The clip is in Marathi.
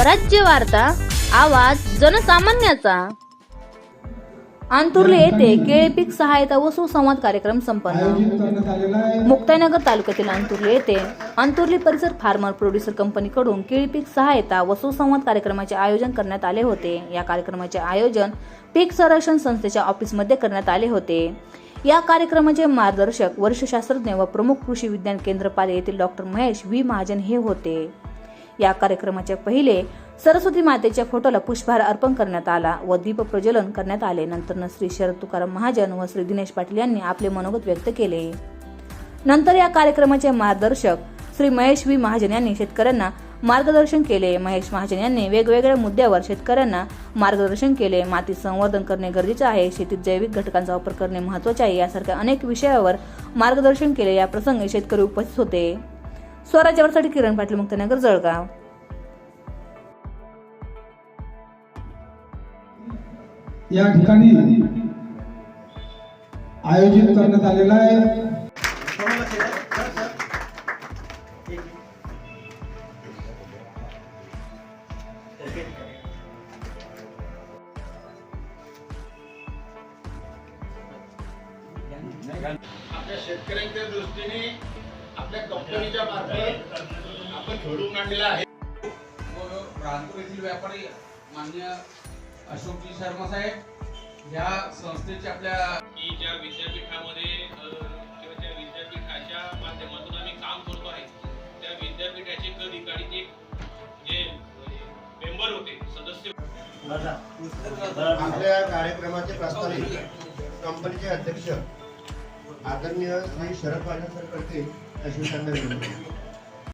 स्वराज्य वार्ता आवाज जनसामान्याचा. आंतुर्ले येथे केळपीक सहायता व सुसंवाद कार्यक्रम संपन्न. मुक्ताईनगर तालुक्यातील अंतुर्ली येथे अंतुर्ली परिसर फार्मर प्रोड्युसर कंपनीकडून केळी पीक सहायता व सुसंवाद कार्यक्रमाचे आयोजन करण्यात आले होते. या कार्यक्रमाचे आयोजन पीक संरक्षण संस्थेच्या ऑफिसमध्ये करण्यात आले होते. या कार्यक्रमाचे मार्गदर्शक वर्षशास्त्रज्ञ व प्रमुख कृषी विज्ञान केंद्र पाले येथील डॉक्टर महेश व्ही. महाजन हे होते. या कार्यक्रमाचे पहिले सरस्वती मातेच्या फोटोला पुष्पहार अर्पण करण्यात आला व दीप प्रज्वलन करण्यात आले. नंतर श्री शरद तुकाराम महाजन व श्री दिनेश पाटील यांनी आपले मनोगत व्यक्त केले. नंतर या कार्यक्रमाचे मार्गदर्शक श्री महेश व्ही महाजन यांनी शेतकऱ्यांना मार्गदर्शन केले. महेश महाजन यांनी वेगवेगळ्या मुद्द्यावर शेतकऱ्यांना मार्गदर्शन केले. माती संवर्धन करणे गरजेचे आहे. शेतीत जैविक घटकांचा वापर करणे महत्त्वाचे आहे. यासारख्या अनेक विषयावर मार्गदर्शन केले. या प्रसंगी शेतकरी उपस्थित होते. स्वराज्यावरसाठी किरण पाटील मुक्तनगर जळगाव. या ठिकाणी आयोजित करण्यात आलेला आहे. आपल्या शेतकऱ्यांच्या दृष्टीने आपल्या कंपनीच्या मार्फत आपण घडवून आणलेला आहे. व रामपूर येथील व्यापारी मान्य अशोकजी शर्मा साहेब या संस्थेचे आपल्या की ज्या विद्यापीठामध्ये किंवा त्या विद्यापीठाच्या माध्यमातून आम्ही काम करतो आहे त्या विद्यापीठाचे अधिकारी जे जे मेंबर होते सदस्य आपल्या कार्यक्रमाचे प्रस्तावित कंपनीचे अध्यक्ष आदरणीय श्री शरद पाटील सर करते अशी त्यांना विनंती